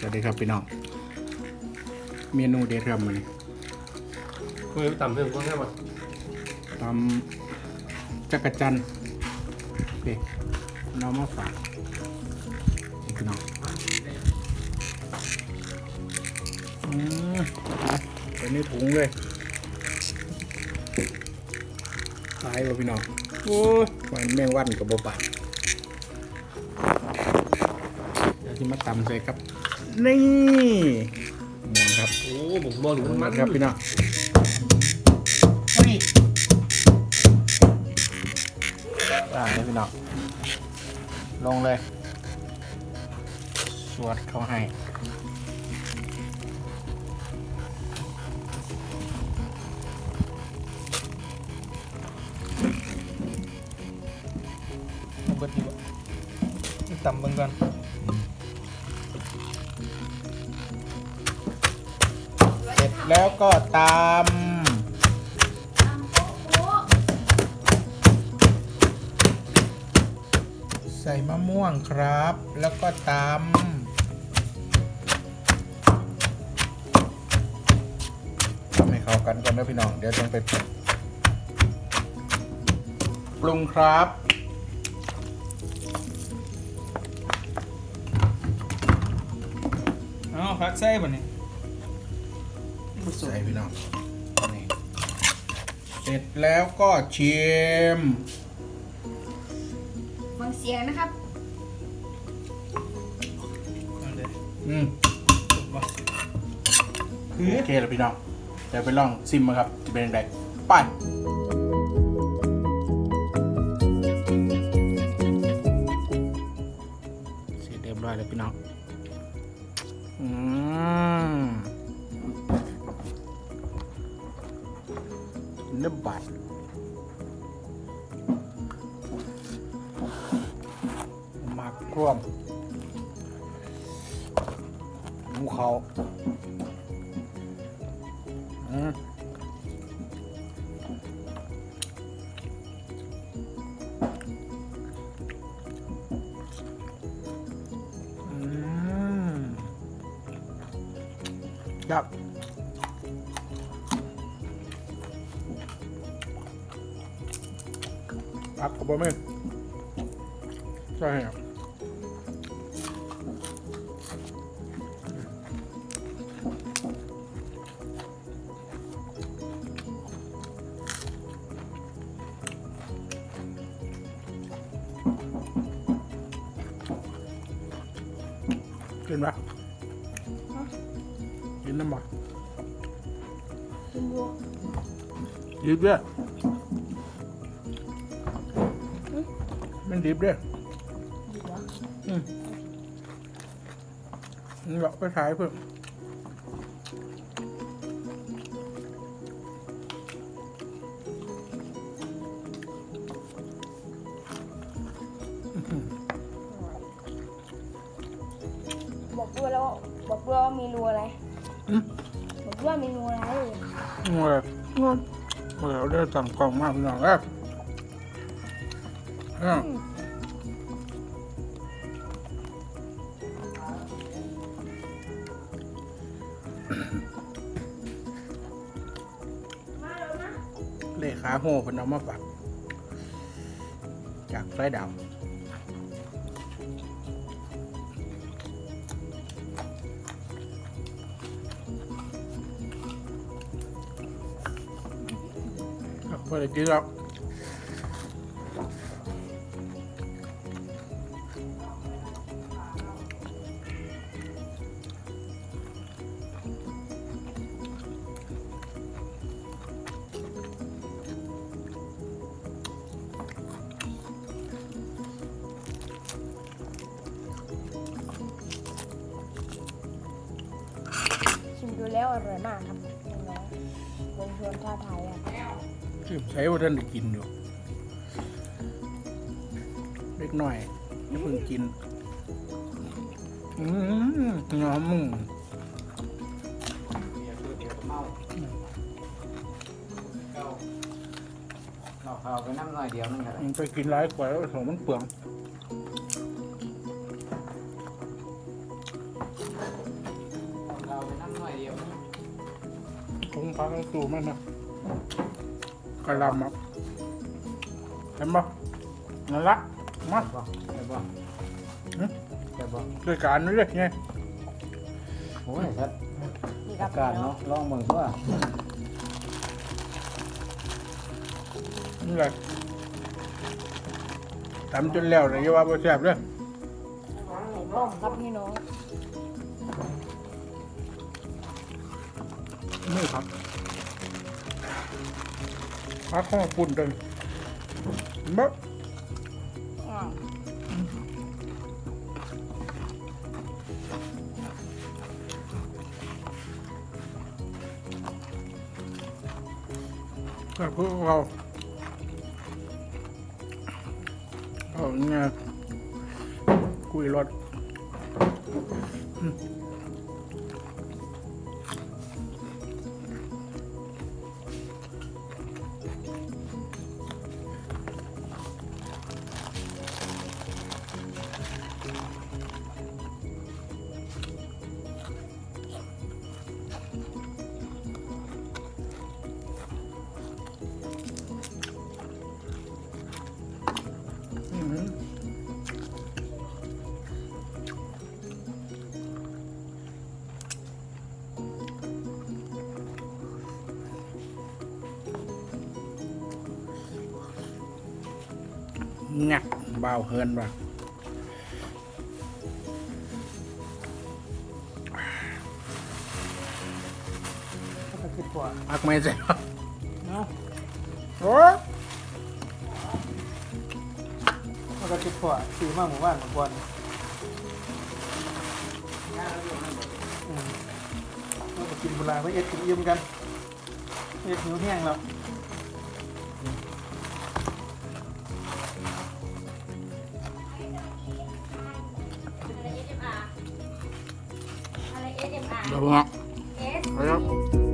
สวัสดีครับพี่น้อง เมนูเด็ดครับมันคุยไปต่ำเรื่องพวกนี้มาตำจักรจันทร์โอเคน้องมาฝากนี่พี่น้องอืมไปในถุงเลยขายว่พี่น้อง โอ้ยมันแมงวันกับบปากเดี๋ยวที่มาตำใส่ครับ นี่หมอนครับโอ้ผมมองถึงมันครับพี่น้องนี่อ่าเลยพี่น้องลงเลย สวดเขาให้เอาเบิดดีกว่าต่ำเบิ่งก่อน แล้วก็ตำใส่มะม่วงครับ แล้วก็ตำทำให้เข้ากันก่อนนะพี่น้อง เดี๋ยวต้องไปปรุงครับเอาพักใส่บ่นี่ ใส่พี่น้องนี่เสร็จแล้วก็ชิมฟังเสียงนะครับเอาเลยอืมถูกบ่โอเคแล้วพี่น้องเดี๋ยวไปลองซิมมาครับจะเป็นยังไงไปเสร็จเรียบร้อยแล้วพี่น้องอืม นื้อบัตรหมักร่วมหมูเขาอืมอืมยับ พักกับบ่แม่นใช่ครับกินปะกินน้ำปะคุณบัวดิบด้วย มันดิบด้วยดีวะอืมนี่เราไปขายเพิ่มอื้อหือบอกด้วยแล้วบอกด้วยว่าเมนูอะไรอืมบอกด้วยเมนูอะไร งงเลยงงเราได้สั่งกล่องมากพี่น้องแล้ว อ้าวเลขาโหคนเอามาฝากจากไส้ดาวพอได้กินแล้ว ดูแล้วอร่อยมากครับน้องๆวงชวนชาไทยอะคือใช้ว่าท่านได้กินอยู่เล็กหน่อยอย่าเพิ่งกิน อืมงอมึงเราเข้าไปน้ำหน่อยเดียวนั่นแหละมันไปกินร้ายกว่าแล้วของมันเปลือง พักสูมันนะกระลำอะเห็นปะนั่นละมาบ่ได้บ่หึได้บ่ด้วยการนี่เลยไงโอ้ยครับนี่ครัอาบกาศเนาะลองเบิ่งตัวนี่แหละทำจนแล้วเลยอย่าว่าบ่แซ่บเลยต้มครับพี่น้อง นี่ครับพักข้าวปุ่นเลยเห็นปะอ่พวกเราเอาเนี่ยคุยรถ งักเบาเฮินว่ะก็จะคิดว่าพักไม่ใช่เนาะโอ้ก็จะคิดว่าซื้อมาหมู่บ้านหมู่บ้านอืมเราไปกินโบราณไว้เอ็ดกินเยี่ยมกันเอ็ดหิวแห้งแล้ว อะไร